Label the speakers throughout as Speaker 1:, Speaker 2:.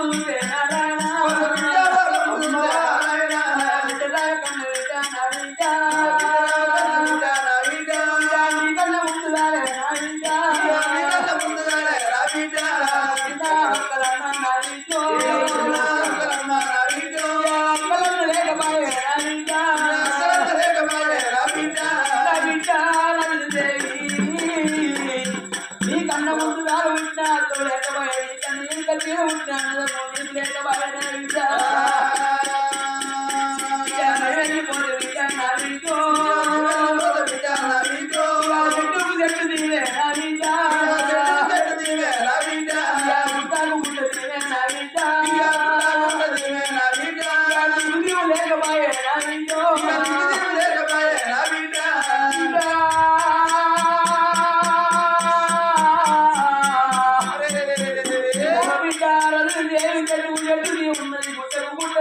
Speaker 1: నీకన్నా ఉంటాను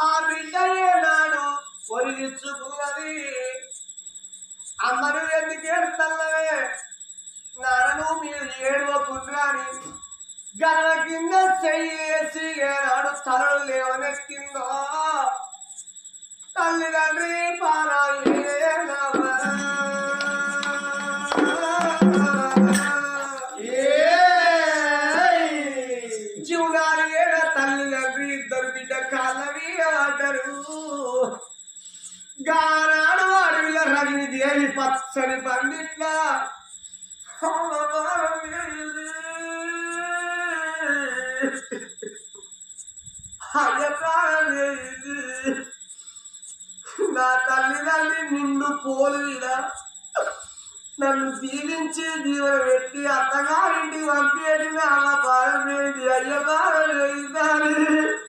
Speaker 2: ఆ బిడ్డ ఏనాడు పొరిగించుకున్నది అమ్మను ఎందుకు ఏడుతల్లవే నాన్నను మీరు ఏడవకుండాని గల కింద చెయ్యేసి ఏనాడు తలలు లేవనెత్తిందో తల్లిదండ్రి పారాయి గానాడు అడవిల రవిని దేవి పచ్చని పండిట్ల నా తల్లిదండ్రి నిండు పోలు మీద నన్ను జీవించి దీవెన పెట్టి అత్తగారింటికి పంపేది నా పాలన అయ్య బాగా